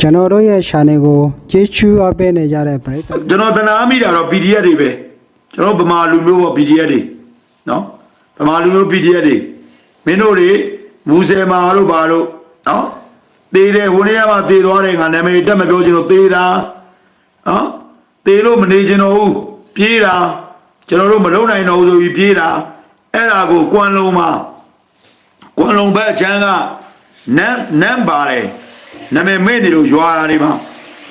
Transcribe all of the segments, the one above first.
ကျွန်တော်တို့ရဲ့ channel ကိုကျေးဇူးအပ်ပေးနေကြတဲ့ပရိသတ်ကျွန်တော်တနာမိတာတော့ PDF တွေပဲကျွန်တော်ဗမာလူမျိုးပေါ့ PDF တွေနော်ဗမာလူမျိုး PDF တွေမင်းတို့တွေမူဆယ်မာတို့ဘာတို့နော်တေးတယ်ဟိုနေ့ကမှတေးသွားတယ်ငါနာမည်တက်မပြောချင်လို့တေးတာနော်တေးလို့မနေချင်တော့ဘူးပြေးတာကျွန်တော်တို့မလုံနိုင်တော့ဘူးဆိုပြီးပြေးတာအဲ့ဒါကိုကွမ်လုံးမှာကွမ်လုံးဘက်အချမ်းကနန်းနန်းပါတယ် နာမည်မေ့နေလို့ရွာတာတွေမှာ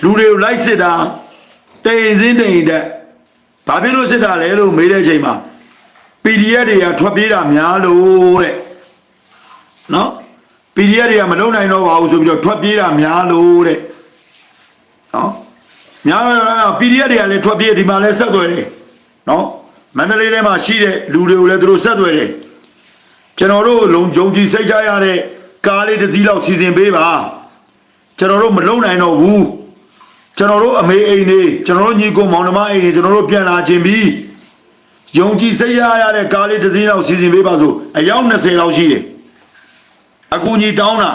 လူတွေကိုလိုက်စစ်တာတိန်စင်းတိန်တက်ဘာဖြစ်လို့စစ်တာလဲလို့မေးတဲ့အချိန်မှာ PDF တွေကထွက်ပြေးတာများလို့တဲ့နော် PDF တွေကမလုံနိုင်တော့ပါဘူးဆိုပြီးတော့ထွက်ပြေးတာများလို့တဲ့နော်များတော့ PDF တွေကလည်းထွက်ပြေးဒီမှာလည်းဆက်သွယ်တယ်နော်မန္တလေးထဲမှာရှိတဲ့လူတွေကိုလည်းသူတို့ဆက်သွယ်တယ်ကျွန်တော်တို့လုံခြုံကြည်စိတ်ချရတဲ့ကားလေးတစ်စီးလောက်စီစဉ်ပေးပါ ကျွန်တော်တို့မလုံနိုင်တော့ဘူးကျွန်တော်တို့အမေအိမ်နေကျွန်တော်တို့ညီကိုမောင်နှမအိမ်နေကျွန်တော်တို့ပြန်လာခြင်းပြီးယုံကြည်စိတ်ရရတဲ့ကားလေးတစ်စီးလောက်စီစဉ်ပေးပါဆိုအယောက်20လောက်ရှိတယ်အကူညီတောင်းတာ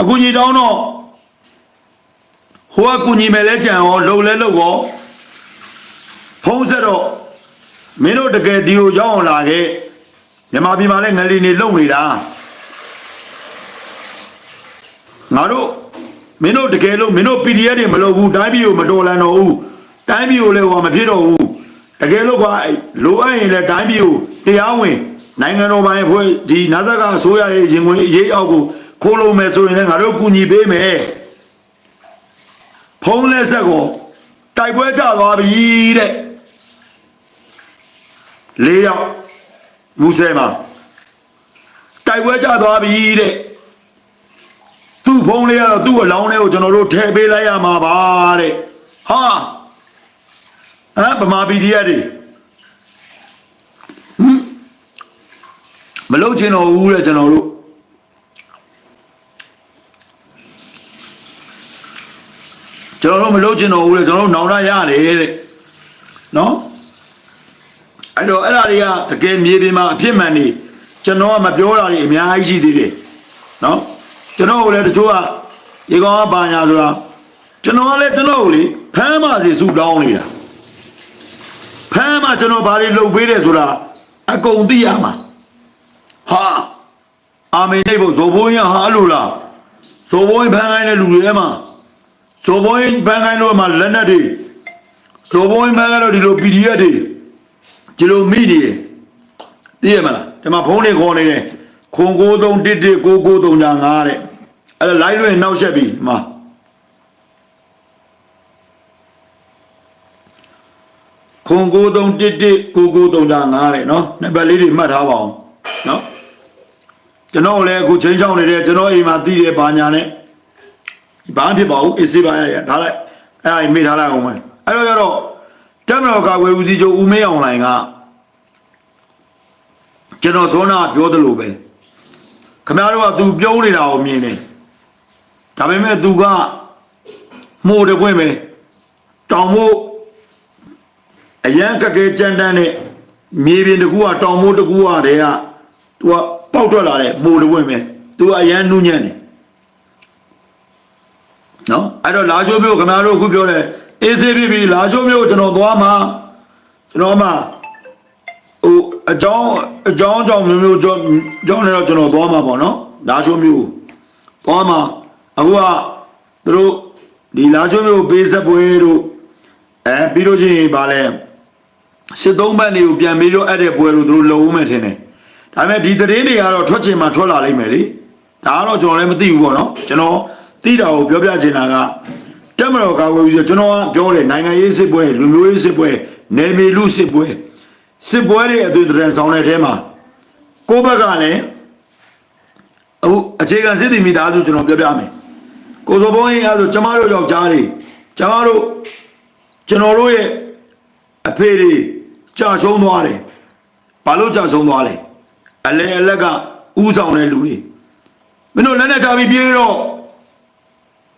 အကူညီတောင်းတော့ဟိုကကူညီမယ်လဲကြံရောလုံလဲလုံရောဖုံးဆက်တော့မင်းတို့တကယ်ဒီကိုရောက်အောင်လာခဲ့မြန်မာပြည်မှာလည်းငလီနေလုံနေတာ ငါတို့မင်းတို့တကယ်လို့မင်းတို့ PDF တွေမလုပ်ဘူးတိုင်းပြည်ကိုမတော်လန်တော့ဘူးတိုင်းပြည်ကိုလည်းဟောမဖြစ်တော့ဘူးတကယ်လို့ကွာအဲ့လိုအပ်ရင်လည်းတိုင်းပြည်ကိုတရားဝင်နိုင်ငံတော်ပိုင်းဖွဲ့ဒီနာဇကအစိုးရရဲ့ရင်ဝင်ရေးအောက်ကိုခိုးလုံးမယ်ဆိုရင်လည်းငါတို့ကူညီပေးမယ်ဖုံးလက်ဆက်ကိုတိုက်ပွဲကြသွားပြီတဲ့လေးယောက်မူဆယ်မှာတိုက်ပွဲကြသွားပြီတဲ့သူ့ ဖုန်းလေးကတော့သူ့အလောင်းလေးကိုကျွန်တော်တို့ထည့်ပေးလိုက်ရမှာပါတဲ့ဟာဟမ်ဗမာပြည်ဒီရက်တွေဟမ်မလုပ်ချင်တော့ဘူးတဲ့ကျွန်တော်တို့ကျွန်တော်တို့မလုပ်ချင်တော့ဘူးတဲ့ကျွန်တော်တို့နောင်တရတယ်တဲ့နော်အဲ့တော့အဲ့ဒါတွေကတကယ်မြေပြင်မှာအဖြစ်မှန်နေကျွန်တော်ကမပြောတာတွေအများကြီးရှိသေးတယ်နော် ကျွန်တော်ကလည်းတချို့ကဒီကောင်ကဘာညာဆိုတာကျွန်တော်ကလည်းကျွန်တော်ကိုလေဖမ်းပါစီစုတောင်းနေတာဖမ်းမှကျွန်တော်ဘာတွေလုပ်ပေးတယ်ဆိုတာအကုန်သိရမှာဟာအာမေနေဖို့ဇော်ဘိုးရင်ဟာအဲ့လိုလားဇော်ဘိုးရင်ဖမ်းခိုင်းတဲ့လူတွေအဲ့မှာဇော်ဘိုးရင်ဖမ်းခိုင်းတော့မှလက်နက်တွေဇော်ဘိုးရင်ဖမ်းခိုင်းတော့ဒီလို PDF တွေဒီလိုမိနေတယ်သိရမလားဒီမှာဖုန်းတွေခေါ်နေတယ် ခွန်93 11 993ညာ9တဲ့အဲ့ဒါ live လွှင့်နောက်ဆက်ပြီဒီမှာခွန်93 11 993ညာ9တဲ့နော်နံပါတ်လေးတွေမှတ်ထားပါအောင်နော်ကျွန်တော်လည်းအခုချင်းချောင်းနေတယ်ကျွန်တော်အိမ်မှာတည်တယ်ဘာညာနဲ့ဘာမှဖြစ်ပါဘူးအေးစေးပါရရဒါလိုက်အဲ့ဒါမိထားလိုက်အောင်မယ်အဲ့တော့ကျတော့တက်မတော်ကာကွယ်ဦးစီးချုပ်ဦးမင်းအောင်လိုင်ကကျွန်တော်ဇောနာပြောသလိုပဲ ခင်ဗျားတို့ကသူပြုံးနေတာကိုမြင်နေဒါပေမဲ့သူကမိုးတခွင့်ပဲတောင်မိုးအရန်ကကဲကြမ်းတမ်းနဲ့မြေပြင်တကူကတောင်မိုးတကူကတည်းကသူကပေါက်ထွက်လာတဲ့မိုးတခွင့်ပဲသူကအရန်နှူးညံ့တယ်နော်အဲ့တော့လာချိုးမျိုးခင်ဗျားတို့အခုပြောတယ်အေးဆေးပြီပြီလာချိုးမျိုးကျွန်တော်သွားမှာကျွန်တော်မှာ အကြောင်းအကြောင်းအကြောင်းမျိုးမျိုးကြောင်းကြောင်းနေတော့ကျွန်တော်သွားမှာပေါ့နော်လာချိုးမျိုးသွားမှာအခုကသူတို့ဒီလာချိုးမျိုးပေးဆက်ပွဲတို့အဲပြီးလို့ချင်းဗာလဲစစ်သုံးဘက်တွေကိုပြန်ပြီးတော့အဲ့တဲ့ပွဲတို့သူတို့လုံဦးမယ်ထင်တယ်ဒါပေမဲ့ဒီသတင်းတွေကတော့ထွက်ချင်မှထွက်လာလိမ့်မယ်လေဒါကတော့ကျွန်တော်လည်းမသိဘူးပေါ့နော်ကျွန်တော်သိတာကိုပြောပြချင်တာကတက်မတော်ကာဝယ်ပြီးတော့ကျွန်တော်ကပြောတယ်နိုင်ငံရေးစစ်ပွဲလူမျိုးရေးစစ်ပွဲနယ်မြေလူစစ်ပွဲ စစ်ပွဲတွေအသွင်တရံဆောင်တဲ့အဲမှာကိုယ့်ဘက်ကလည်းအခုအခြေခံစစ်တီမိသားစုကျွန်တော်ပြောပြမယ်ကိုစောဘုံရင်အဲဆိုကျမတို့ယောက်ျားတွေကျမတို့ကျွန်တော်တို့ရဲ့အဖေတွေကြာရှုံးသွားတယ်ဘာလို့ကြာရှုံးသွားလဲအလဲအလက်ကဥဆောင်တဲ့လူတွေမင်းတို့လက်နဲ့ချပြီးပြေးတော့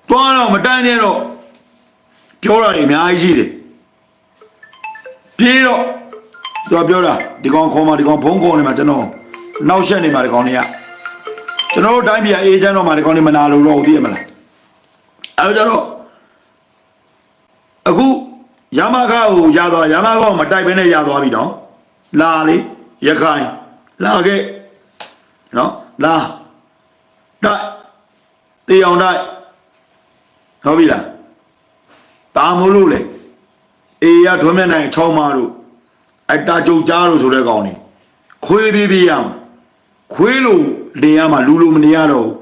သွားတော့မတန်းနေတော့ပြောတာတွေအများကြီးရှိတယ်ပြေးတော့ သူကပြောတာဒီကောင်ခေါ်มาဒီကောင်ဖုံးခေါ်နေမှာကျွန်တော်နောက်ဆက်နေမှာဒီကောင်တွေကကျွန်တော်တို့တိုင်းပြည်အေးချမ်းတော့မှာဒီကောင်တွေမနာလို့တော့သိရမလားအဲကြတော့အခုရမခကိုရသွားရမခကိုမတိုက်ဘဲနဲ့ရသွားပြီနော်လာလေရခိုင်လာခဲ့နော်လာတိုက်တေအောင်တိုက်ဟုတ်ပြီလားတာမို့လို့လေအေးရထွန်းမြတ်နိုင်ချောင်းမတို့ အတာကြုတ်ကြားလို့ဆိုတဲ့ကောင်နေခွေးပြေးပြေးရမှာခွေးလို့နေရမှာလူလူမနေရတော့ဘူး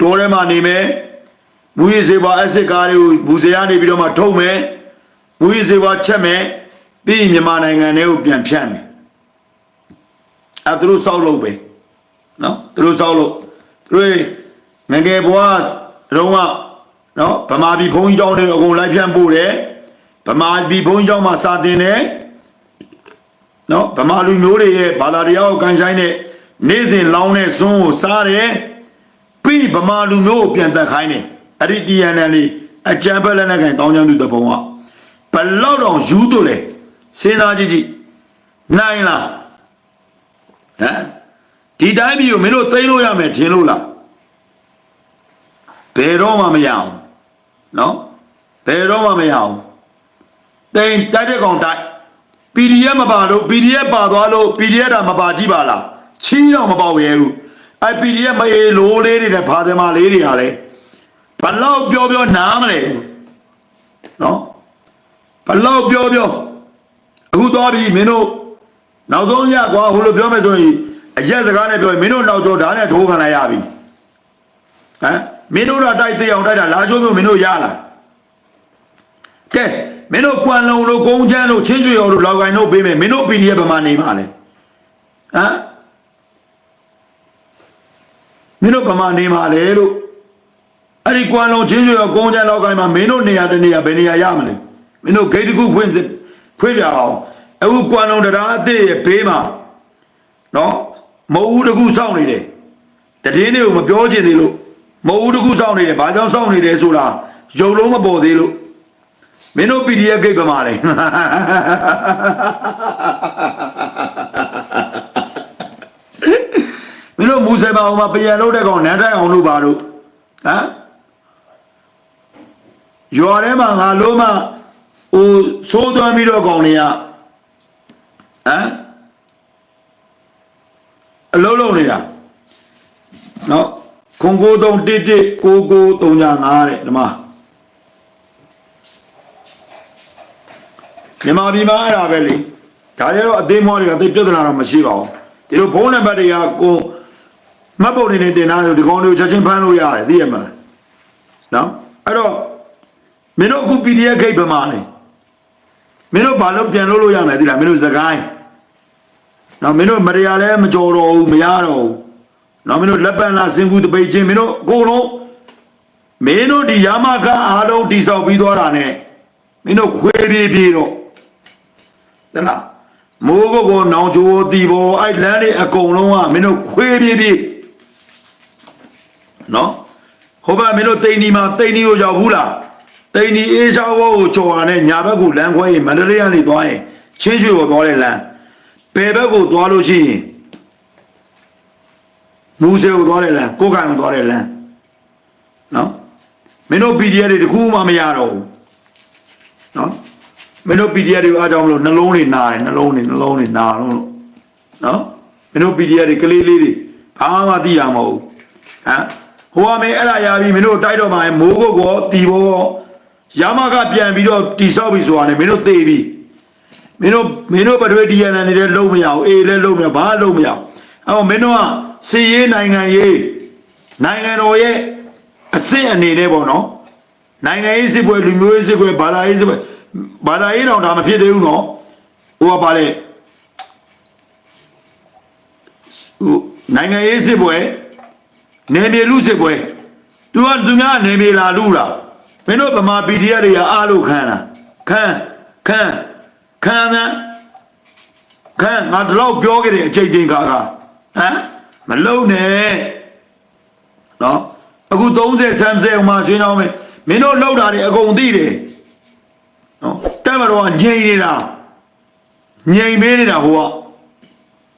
တော်ထဲမှာနေမယ်မူရစေပါအက်စစ်ကားတွေကိုဘူစရာနေပြီးတော့မှထုံမယ်မူရစေပါချက်မယ်ပြီးရင်မြန်မာနိုင်ငံထဲကိုပြန်ဖြန့်မယ်အဲသူတို့စောက်လုပ်ပဲနော်သူတို့စောက်လုပ်သူတို့ငယ်ငယ်ဘွားတော့ကနော်ဗမာပြည်ဘုန်းကြီးကျောင်းတွေအကုန်လိုက်ဖြန့်ပို့တယ်ဗမာပြည်ဘုန်းကြီးကျောင်းမှာစာတင်တယ် နော်ဗမာလူမျိုးတွေရဲ့ဘာသာတရားကိုကန်ဆိုင်တဲ့နေ့စဉ်လောင်းတဲ့ဇွန်းကိုစားတယ်ပြီးဗမာလူမျိုးကိုပြန်တက်ခိုင်းတယ်အဲ့ဒီ TNL လေးအကြံဖက်လက်နဲ့ကန်တောင်းချမ်းသူတပုံကဘလောက်တော့ယူတို့လေစဉ်းစားကြည့်ကြည့်နိုင်လားဟမ်ဒီတိုင်းပြည်ကိုမင်းတို့သိမ်းလို့ရမယ်ထင်လို့လားဘယ်တော့မှမရအောင်နော်ဘယ်တော့မှမရအောင်တိန်တိုက်တဲ့ကောင်တိုက် PDF မပါလို့ PDF ပါသွားလို့ PDF တာမပါကြည့်ပါလားချီးတော့မပေါရဲဘူးအဲ PDF မအေးလိုးလေးတွေနဲ့ဖာသမားလေးတွေကလည်းဘလောက်ပြောပြောနားမလဲနော်ဘလောက်ပြောပြောအခုသွားပြီမင်းတို့နောက်ဆုံးရကွာဟိုလိုပြောမယ်ဆိုရင်အရက်စကားနဲ့ပြောရင်မင်းတို့နောက်ကျော်ဓာတ်နဲ့ထိုးခံလိုက်ရပြီဟမ်မင်းတို့တော့တိုက်သေးအောင်တိုက်တာလာချိုးမျိုးမင်းတို့ရလားကဲ မင်းတို့ကွမ်လုံတို့ကုန်းချမ်းတို့ချင်းချွေရော်တို့လောက်ကိုင်းတို့ပေးမယ်မင်းတို့ PDF ဗမာနေမှာလဲဟမ်မင်းတို့ဗမာနေမှာလဲလို့အဲ့ဒီကွမ်လုံချင်းချွေရော်ကုန်းချမ်းလောက်ကိုင်းမှာမင်းတို့နေရာတနေရာဘယ်နေရာရမလဲမင်းတို့ဂိတ်တစ်ခုဖွင့်ဖွင့်ပြအောင်အခုကွမ်လုံတရားအသေးရဲ့ဘေးမှာနော်မဟုတ်ဘူးတစ်ခုစောင့်နေတယ်တည်င်းတွေကိုမပြောချင်သေးလို့မဟုတ်ဘူးတစ်ခုစောင့်နေတယ်ဘာကြောင့်စောင့်နေတယ်ဆိုတာယုံလုံးမပေါ်သေးလို့ မင်းတို့ PDF ဂိတ်ပမာလဲမင်းတို့မူဆယ်ပါအောင်မပြန်လို့တဲ့ကောင်နန်းတိုင်အောင်လို့ပါတို့ဟမ်ရွာထဲမှာငါလုံးမဟိုစိုးသွမ်းပြီးတော့ကောင်တွေကဟမ်အလုံးလုံးနေတာနော်ခွန်ကိုတုံးတစ်တစ်ကိုကိုတုံညာငါတဲ့ဒီမှာ မြန်မာပြည်မှာအဲ့ဒါပဲလေဒါတွေတော့အသေးမွားတွေကသိပြဿနာတော့မရှိပါဘူးဒီလိုဖုန်းနံပါတ်တွေကကိုမှတ်ပုံတွေနဲ့တင်ထားတယ်ဒီကောင်တွေကိုချက်ချင်းဖမ်းလို့ရတယ်သိရမလားနော်အဲ့တော့မင်းတို့အခု PDF ဂိတ်ပမာလဲမင်းတို့ဘာလို့ပြန်လို့လို့ရမလဲသိလားမင်းတို့စကိုင်းနော်မင်းတို့မရရလဲမကြော်တော့ဘူးမရတော့ဘူးနော်မင်းတို့လက်ပံလာစင်ကူတပိတ်ချင်းမင်းတို့အကုန်လုံးမင်းတို့ဒီယာမကအားလုံးတိဆောက်ပြီးသွားတာ ਨੇ မင်းတို့ခွေးပြေးပြေးတော့ တလားမိုးကုတ်ကိုနောင်ချိုးတီပေါ်အဲ့လမ်းတွေအကုန်လုံးကမင်းတို့ခွေးပြေးပြေးနော်ဟိုဘက်မင်းတို့တိန်ဒီမှာတိန်ဒီကိုရောက်ဘူးလားတိန်ဒီအေးရှားဘောကိုကြော်ရတဲ့ညာဘက်ကိုလမ်းခွဲရင်မန္တလေးကနေသွားရင်ချင်းရွှေကိုသွားတဲ့လမ်းဘယ်ဘက်ကိုသွားလို့ရှိရင်မူဆေကိုသွားတဲ့လမ်းကိုကန်ကိုသွားတဲ့လမ်းနော်မင်းတို့ PDF တွေတခုမှမရတော့ဘူးနော် မင်းတို့ PDF တွေအားကြောင့်မလို့နှလုံးတွေနာတယ်နှလုံးတွေနှလုံးတွေနာလို့လို့နော်မင်းတို့ PDF တွေကလေးလေးတွေဘာမှသိရမဟုတ်ဘူးဟမ်ဟိုကမင်းအဲ့ဒါရပြီမင်းတို့တိုက်တော့မှမိုးကုတ်ကောတီဘောကောရမကပြန်ပြီးတော့တီဆောက်ပြီဆိုတာနဲ့မင်းတို့သေပြီမင်းတို့မင်းတို့ပထွေး DNA နေတဲ့လုံးမရဘူးအေးလည်းလုံးမရဘာလုံးမရဘူးအော်မင်းတို့ကစီရေးနိုင်ငံရေးနိုင်ငံတော်ရဲ့အဆင့်အနေနဲ့ပေါ့နော်နိုင်ငံရေးစစ်ပွဲလူမျိုးရေးစစ်ပွဲဘာသာရေးစစ်ပွဲ ဘာသာရေးတော့ဒါမဖြစ်သေးဘူးနော်ဟိုကပါလေဟိုနိုင်ငံရေးစစ်ပွဲနေမြေလူစစ်ပွဲသူကသူများနေမြေလာလူလားမင်းတို့ဗမာ PDF တွေကအားလို့ခံတာခံခံခံခံခံငါတော့ပြောခဲ့တဲ့အချိန်ချင်းခါခါဟမ်မလုံနဲ့နော်အခု30 30မှာချင်းအောင်မယ်မင်းတို့လောက်တာတွေအကုန်သိတယ် နော်တက်မတော်ကငြိမ်နေတာငြိမ်ပေးနေတာဟိုက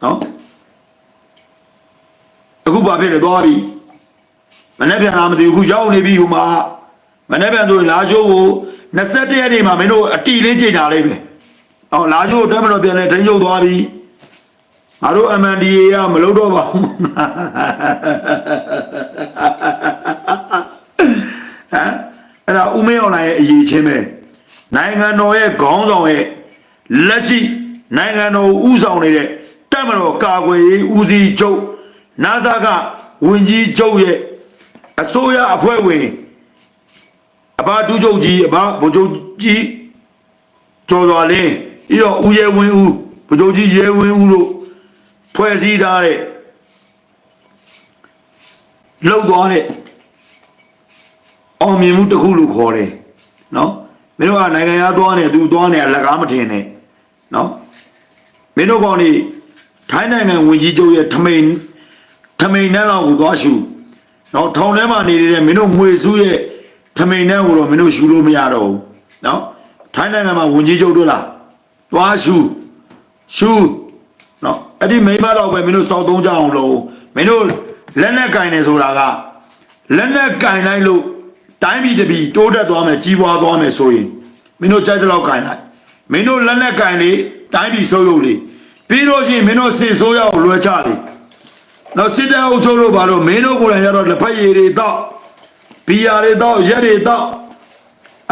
နော်အခုဘာဖြစ်လဲသွားပြီမနေ့ပြန်လာမသိဘူးအခုရောက်နေပြီဟိုမှာမနေ့ပြန်ဆိုရင်လာချိုးကို21ရက်နေ့မှာမင်းတို့အတီလင်းကြင်ကြလိုက်မယ်ဟောလာချိုးတက်မလို့ပြန်လဲထိန်းချုပ်သွားပြီငါတို့ MNDA ကမလုပ်တော့ပါဘူးဟမ်အဲ့ဒါဦးမင်းအောင်နိုင်ရဲ့အရေးချင်းပဲ နိုင်ငံတော်ရဲ့ခေါင်းဆောင်ရဲ့လက်ရှိနိုင်ငံတော်ဥဆောင်နေတဲ့တက်မတော်ကာကွယ်ရေးဦးစီးချုပ်နာဇာကဝန်ကြီးချုပ်ရဲ့အစိုးရအဖွဲ့ဝင်အဘဒူးချုပ်ကြီးအဘဗိုလ်ချုပ်ကြီးကျော်တော်လင်းပြီးတော့ဦးရဲဝင်းဦးဗိုလ်ချုပ်ကြီးရဲဝင်းဦးတို့ဖွဲ့စည်းထားတဲ့လှုပ်သွားတဲ့အောင်မြင်မှုတစ်ခုလို့ခေါ်တယ်နော် မင်းတို့ကနိုင်ငံသားသွားနေသူသွားနေအလကားမထင်နဲ့နော်မင်းတို့ကောင်นี่ထိုင်းနိုင်ငံဝင်ကြီးချုပ်ရဲ့ထမိန်ထမိန်နဲ့လောက်ကိုသွားရှူနော်ထောင်ထဲမှာနေနေတဲ့မင်းတို့ငွေစုရဲ့ထမိန်နဲ့ကိုတော့မင်းတို့ရှူလို့မရတော့ဘူးနော်ထိုင်းနိုင်ငံမှာဝင်ကြီးချုပ်တို့လားသွားရှူရှူနော်အဲ့ဒီမိမတော့ပဲမင်းတို့စောက်သုံးကြအောင်လို့မင်းတို့လက်နဲ့ကင်နေဆိုတာကလက်နဲ့ကင်လိုက်လို့ တိုင်းပြည်တစ်ပြည်တိုးတက်သွားမယ်ကြီးပွားသွားမယ်ဆိုရင်မင်းတို့ကြိုက်တဲ့လောက်ကင်လိုက်မင်းတို့လက်နဲ့ကင်လေတိုင်းပြည်စိုးရုပ်လေပြီးတော့ရှိရင်မင်းတို့စစ်ဆိုးရအောင်လွှဲချလေနော်စစ်တဲ့အုပ်ချုပ်လို့ပါတော့မင်းတို့ကိုယ်တိုင်ရတော့လက်ဖက်ရည်တွေတော့ဘီယာတွေတော့ရက်တွေတော့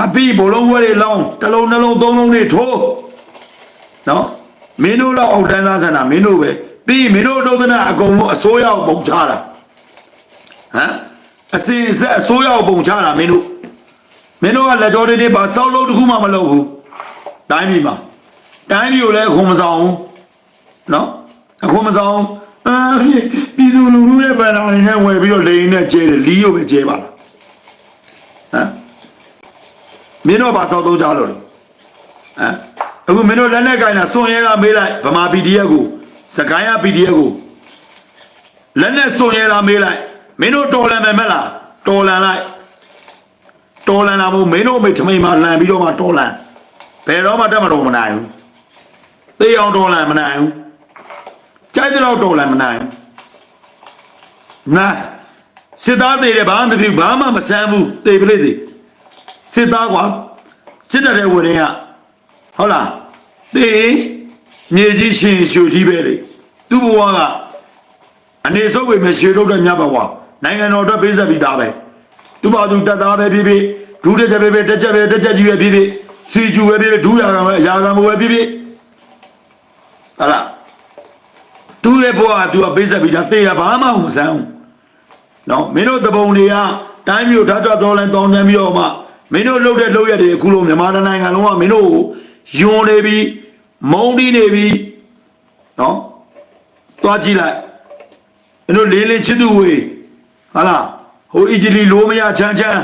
အပီဘလုံးဝဲတွေလောင်းတစ်လုံးနှလုံးသုံးလုံးတွေထိုးနော်မင်းတို့တော့အောက်တန်းသားဆန္ဒမင်းတို့ပဲပြီးရင်မင်းတို့ဒုသနာအကုန်လုံးအစိုးရကိုပုံချတာဟမ် အစင်အဆက်အစိုးရကိုပုံချတာမင်းတို့မင်းတို့ကလက်ကြောတွေတွေပါစောက်လို့တခုမှမလုပ်ဘူးတိုင်းပြည်မှာတိုင်းပြည်ကိုလည်းအခုမဆောင်ဘူးနော်အခုမဆောင်အာပြည်သူလူထုရဲ့ဗန္ဒာတွေနဲ့ဝယ်ပြီးတော့လေရင်နဲ့ကျဲတယ်လီးရုပ်ပဲကျဲပါလားဟမ်မင်းတို့ပါစောက်တော့ကြလို့လေဟမ်အခုမင်းတို့လက်နဲ့ကင်တာစွန်ရဲကမေးလိုက်ဗမာ PDF ကိုစကိုင်းရ PDF ကိုလက်နဲ့စွန်ရဲကမေးလိုက် မင်းတို့တော်လန်မယ်မလားတော်လန်လိုက်တော်လန်တာမို့မင်းတို့မိထမိန်မှာလန်ပြီးတော့မှတော်လန်ဘယ်တော့မှတက်မတော်မနိုင်ဘူးသေအောင်တော်လန်မနိုင်ဘူးကြိုက်တဲ့တော့တော်လန်မနိုင်ဘူးနာစစ်သားသေးတယ်ဘာမှမဖြစ်ဘူးဘာမှမဆန်းဘူးသေပလိသေစစ်သားကွာစစ်တပ်တဲ့ဝင်တွေကဟုတ်လားသေမြေကြီးရှင်ရှူကြီးပဲလေသူ့ဘဝကအနေဆုပ်ပေမဲ့ရှေထုတ်တဲ့မြတ်ဘဝ နိုင်ငံတော်အတွက်ပေးဆက်ပြီးသားပဲသူ့ဘာသူတက်သားပဲဖြစ်ဖြစ်ဒုတက်ကြပဲပဲတက်ကြပဲတက်ကြကြီးပဲဖြစ်ဖြစ်စီကျူပဲဖြစ်ဖြစ်ဒုရကံပဲအရာကံပဲဖြစ်ဖြစ်ဟုတ်လားသူ့ရဲ့ဘဝကသူကပေးဆက်ပြီးသားသေရဘာမှမဆန်းဘူးနော်မင်းတို့တပုံတွေကတိုင်းမျိုးဓာတ်တော်တော်လန်တောင်းတန်းပြီးတော့မှမင်းတို့လှုပ်တဲ့လှုပ်ရက်တွေအခုလိုမြန်မာနိုင်ငံလုံးကမင်းတို့ကိုယွန်နေပြီးမုံတီးနေပြီးနော်သွားကြည့်လိုက်မင်းတို့လေးလေးချစ်သူဝေ ဟာလားဟိုအီတလီလိုမရချမ်းချမ်း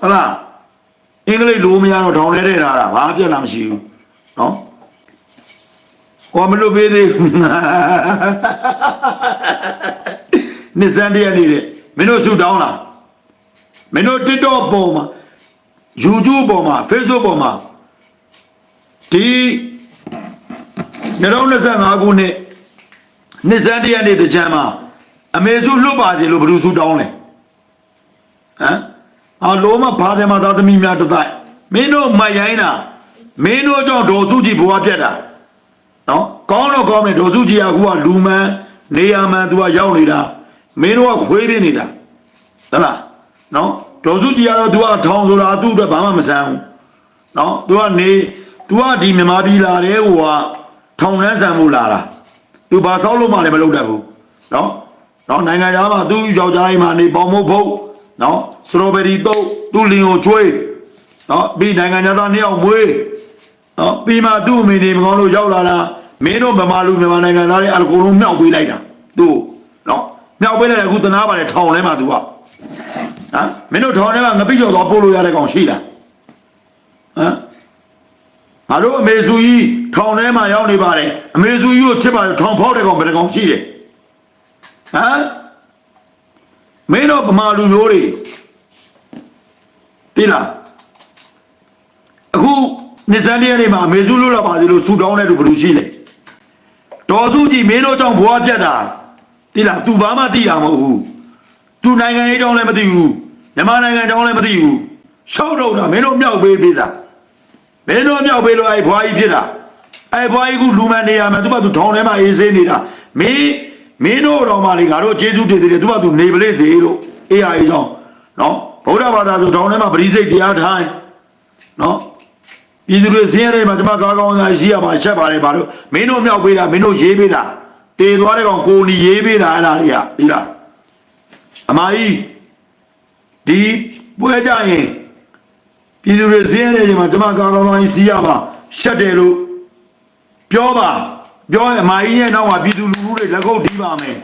ဟာလားအင်္ဂလိပ်လိုမရတော့ထောင်ထဲထည့်ထားတာဘာပြက်လာမရှိဘူးနော်ဟောမလို့ပေးသေးဘူးနှစ်စန်းတည်းနေတယ်မင်းတို့ဆူတောင်းလားမင်းတို့ TikTok ပေါ်မှာ YouTube ပေါ်မှာ Facebook ပေါ်မှာဒီ2025ခုနှစ်နှစ်စန်းတည်းနေတကြံမှာ အမေစုလွတ်ပါစေလို့ဘယ်သူဆူတောင်းလဲဟမ်အာလုံးမဘာတယ်မှာသာသမီများတတိုက်မင်းတို့မရိုင်းတာမင်းတို့ကြောင့်ဒေါ်စုကြည်ဘဝပြက်တာနော်ကောင်းတော့ကောင်းတယ်ဒေါ်စုကြည်ကအခုကလူမန်းနေရမန်းသူကရောက်နေတာမင်းတို့ကခွေးပြနေတာဟုတ်လားနော်ဒေါ်စုကြည်ကတော့ तू ကထောင်ဆိုတာသူ့အတွက်ဘာမှမဆန်းဘူးနော် तू ကနေ तू ကဒီမြန်မာပြည်လာတဲ့ဟိုကထောင်နှန်းဆန်မှုလာတာ तू ဘာဆောက်လို့မှလည်းမလုပ်တတ်ဘူးနော် နော်နိုင်ငံသားမှာသူ့ယောက်ျားအိမ်မှာနေပေါင်မုတ်ဖုတ်နော်စထရောဘယ်ရီတုတ်သူ့လင်ကိုကျွေးနော်ပြီးနိုင်ငံသားနှစ်ယောက်မွေးနော်ပြီးမှသူ့အမေနေမကောင်းလို့ရောက်လာတာမင်းတို့ဗမာလူမြန်မာနိုင်ငံသားတွေအကုန်လုံးမြောက်ပေးလိုက်တာသူ့နော်မြောက်ပေးလိုက်တယ်အခုတနာပါလေထောင်ထဲမှာ तू ကဟမ်မင်းတို့ထောင်ထဲမှာငပိကျော်သွားပို့လို့ရတဲ့ကောင်ရှိလားဟမ်ငါတို့အမေစုကြီးထောင်ထဲမှာရောက်နေပါတယ်အမေစုကြီးကိုချစ်ပါထောင်ဖောက်တဲ့ကောင်ဘယ်တကောင်ရှိတယ် ဟမ်မင်းတို့ဗမာလူမျိုးတွေတိလားအခုနေစံတည်းနေမှာအမေစုလို့လာပါစေလို့ဆူတောင်းတဲ့သူဘယ်လိုရှိလဲဒေါ်စုကြည်မင်းတို့ကြောင့်ဘွားပြတ်တာတိလား तू ဘာမှသိတာမဟုတ်ဘူး तू နိုင်ငံရေးကြောင်းလည်းမသိဘူးမြန်မာနိုင်ငံကြောင်းလည်းမသိဘူးရှောက်တော့တာမင်းတို့မြောက်ပေးပေးတာမင်းတို့မြောက်ပေးလို့အဲ့ဘွားကြီးဖြစ်တာအဲ့ဘွားကြီးကလူမှန်နေရမှာသူကသူထောင်ထဲမှာအေးဆေးနေတာမင်း မင်းတို့တော်မှလေငါတို့ကျေးဇူးတင်တယ်သူကသူနေပလေးစေလို့အေးအားကြောင်းနော်ဗုဒ္ဓဘာသာဆိုထောင်ထဲမှာပရိစိတ်တရားထိုင်နော်ပြည်သူတွေစင်းရဲမှာကျွန်မကားကောင်းစားရှိရမှာချက်ပါလေဘာလို့မင်းတို့မြောက်ပေးတာမင်းတို့ရေးပေးတာတေသွားတဲ့ကောင်ကိုနီရေးပေးတာအဲ့ဒါတွေကဒီလားအမကြီးဒီပွဲကြရင်ပြည်သူတွေစင်းရဲနေချိန်မှာကျွန်မကားကောင်းစားကြီးစီးရမှာရှက်တယ်လို့ပြောပါ ပြောရင်အမကြီးရဲ့နောက်မှာပြည်သူလူထုတွေလက်ကုပ်တီးပါမယ်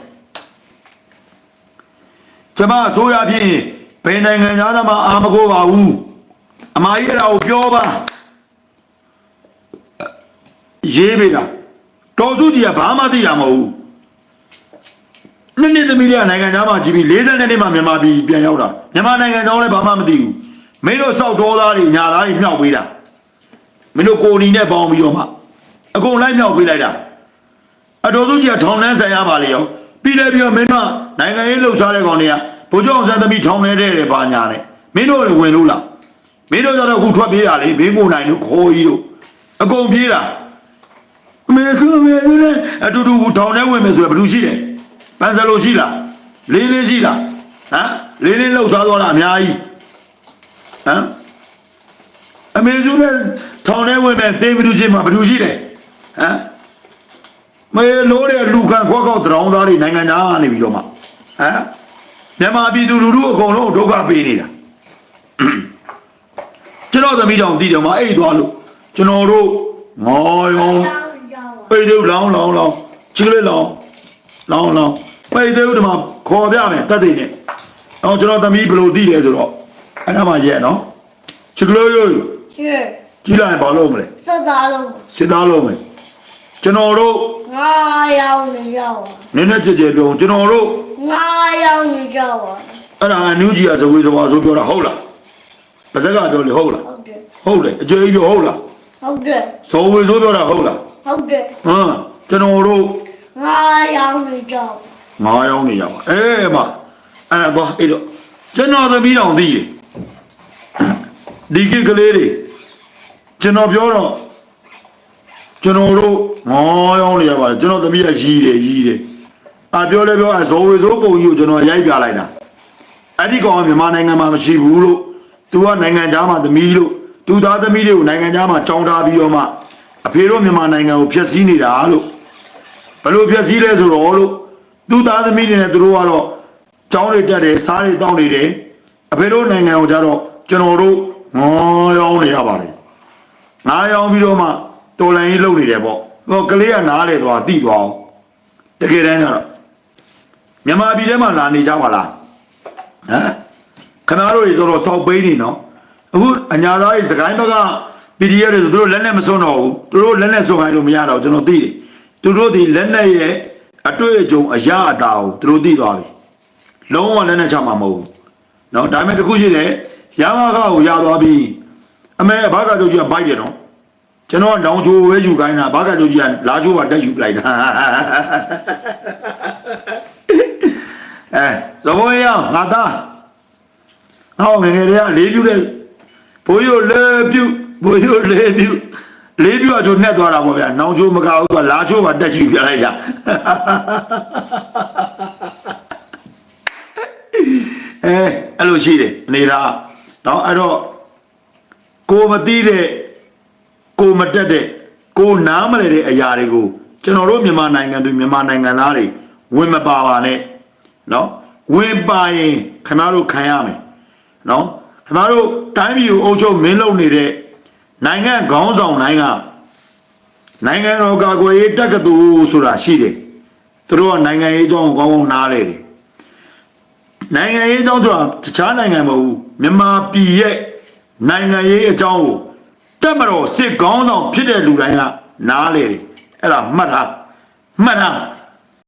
ကျွန်မအစိုးရဖြစ်ရင်ဘယ်နိုင်ငံသားမှအာမကိုပါဘူးအမကြီးအဲ့ဒါကိုပြောပါရေးပေးတာတော်စုကြီးကဘာမှသိတာမဟုတ်ဘူးနှစ်နှစ်သမီးတွေကနိုင်ငံသားမှကြည့်ပြီး40နှစ်မှမြန်မာပြည်ပြန်ရောက်တာမြန်မာနိုင်ငံသားလည်းဘာမှမသိဘူးမင်းတို့စောက်တော်သားတွေညာသားတွေမြောက်ပေးတာမင်းတို့ကိုနီနဲ့ပေါင်းပြီးတော့မှအကုန်လိုက်မြောက်ပေးလိုက်တာ အတော်စုကြီးကထောင်နှန်းဆိုင်ရပါလေရောပြီးလည်းပြီးတော့မင်းတို့နိုင်ငံရေးလှုပ်ရှားတဲ့ကောင်တွေကဘိုးကျောင်းဆန်းသမီးထောင်နေတဲ့တယ်ပါညာနဲ့မင်းတို့လည်းဝင်လို့လားမင်းတို့ကြတော့အခုထွက်ပြေးတာလေမင်းကိုနိုင်တို့ခေါ်ကြီးတို့အကုန်ပြေးတာမေဆိုမေဆိုနဲ့အတူတူထောင်ထဲဝင်မယ်ဆိုရင်ဘယ်လိုရှိတယ်ပန်းစလိုရှိလားလေးလေးရှိလားဟမ်လေးလေးလောက်စားသွားတာအများကြီးဟမ်အမေဆိုနဲ့ထောင်ထဲဝင်မယ်တေးဘယ်လိုရှိမှာဘယ်လိုရှိတယ်ဟမ် မေလို့တဲ့လူခံခွက်ခေါက်တရောင်းသားတွေနိုင်ငံသားကနေပြီးတော့မှဟမ်မြန်မာပြည်သူလူထုအကုန်လုံးဒုက္ခပေးနေတာကျွန်တော်သမီးတော်တည်တယ်မှာအဲ့သွားလို့ကျွန်တော်တို့ငေါ်ရောင်းပိတ်သေးလောင်းလောင်းလောင်းချီကလေးလောင်းလောင်းလောင်းပိတ်သေးဥဒမခေါ်ပြမယ်တတ်သိနေတော့ကျွန်တော်သမီးဘယ်လိုတည်တယ်ဆိုတော့အဲ့ဒါမှရဲ့နော်ချီကလေးရိုးချီကြည့်လိုက်ဘာလုပ်မလဲစစ်သားလုံးစစ်သားလုံးမယ် ကျွန်တော်တို့ငါရောင်းနေကြပါနည်းနည်းကြည်ကြည်ပြောကျွန်တော်တို့ငါရောင်းနေကြပါအဲ့ဒါအနုကြီးကဇဝေဇဝါဆိုပြောတာဟုတ်လားပါဇက်ကပြောလေဟုတ်လားဟုတ်တယ်ဟုတ်တယ်အကျေကြီးပြောဟုတ်လားဟုတ်တယ်ဇဝေဆိုပြောတာဟုတ်လားဟုတ်တယ်ဟမ်ကျွန်တော်တို့ငါရောင်းနေကြပါငါရောင်းနေကြပါအေးမအဲ့ဒါတော့အဲ့တော့ကျွန်တော်သမီးတော်သိတယ်ဒီကိကလေးတွေကျွန်တော်ပြောတော့ ကျွန်တော်တို့ငေါ်ယောင်းနေရပါကျွန်တော်သမီးကရီးတယ်ရီးတယ်အပြောလဲပြောအဇော်ဝေဇိုးပုံကြီးကိုကျွန်တော်ရိုက်ပြလိုက်တာအဲ့ဒီကောင်ကမြန်မာနိုင်ငံမှာမရှိဘူးလို့သူကနိုင်ငံသားမှာသမီးလို့သူသားသမီးတွေကိုနိုင်ငံသားမှာကြောင်းထားပြီးတော့မှအဖေတို့မြန်မာနိုင်ငံကိုဖျက်ဆီးနေတာလို့ဘယ်လိုပြည့်စည်လဲဆိုတော့လို့သူ့သားသမီးတွေနဲ့သူတို့ကတော့ကျောင်းတွေတက်တယ်စားတွေတောင်းနေတယ်အဖေတို့နိုင်ငံကိုကြတော့ကျွန်တော်တို့ငေါရောင်းနေရပါတယ်ငါရောင်းပြီးတော့မှ တော်လန်ကြီးလုပ်နေတယ်ပေါ့ဟောကလေးကနားလေသွားတိသွားအောင်တကယ်တမ်းကျတော့မြန်မာပြည်ထဲမှာလာနေကြပါလားဟမ်ခဏတို့တွေတော်တော်စောက်ပိန်းနေနော်အခုအညာသားတွေစကိုင်းဘက်က PDF တွေဆိုသူတို့လက်နဲ့မစွန်းတော့ဘူးသူတို့လက်နဲ့စွန်းခိုင်းလို့မရတော့ဘူးကျွန်တော်သိတယ်သူတို့ဒီလက်နဲ့ရဲ့အတွေ့အကြုံအရာအတာကိုသူတို့သိသွားပြီလုံးဝလက်နဲ့ချမှာမဟုတ်ဘူးနော်ဒါပေမဲ့တစ်ခုရှိတယ်ရမခကိုရသွားပြီအမေဘာကတို့ကြီးကဘိုက်တယ်နော် ကျွန်တော်ကတောင်ချိုပဲယူခိုင်းတာဘာကတို့ကြီးကလာချိုးပါတက်ယူပလိုက်တာအဲဇဘိုးရငါသားဟောငယ်ငယ်တည်းကလေးပြူတဲ့ဘိုးရိုလေးပြူဘိုးရိုလေးပြူလေးပြူအချိုနှက်သွားတာပေါ့ဗျာနောင်ချိုးမကဘူးကလာချိုးပါတက်ယူပြလိုက်တာအဲအဲ့လိုရှိတယ်နေတာเนาะအဲ့တော့ကိုမသိတဲ့ ကိုမတက်တဲ့ကိုနားမလဲတဲ့အရာတွေကိုကျွန်တော်တို့မြန်မာနိုင်ငံသူမြန်မာနိုင်ငံသားတွေဝင်မပါပါနဲ့နော်ဝင်ပါရင်ခင်ဗျားတို့ခံရမယ်နော်ခင်ဗျားတို့တိုင်းပြည်ကိုအုပ်ချုပ်မင်းလုပ်နေတဲ့နိုင်ငံခေါင်းဆောင်တိုင်းကနိုင်ငံတော်ကာကွယ်ရေးတက္ကသိုလ်ဆိုတာရှိတယ်သူတို့ကနိုင်ငံရေးအကြောင်းကိုကောင်းကောင်းနားလဲတယ်နိုင်ငံရေးအကြောင်းဆိုတာတခြားနိုင်ငံမဟုတ်ဘူးမြန်မာပြည်ရဲ့နိုင်ငံရေးအကြောင်းကို တက်မတော်စစ်ကောင်းဆောင်ဖြစ်တဲ့လူတိုင်းကနားလေတယ်အဲ့ဒါမှတ်ထားမှတ်ထား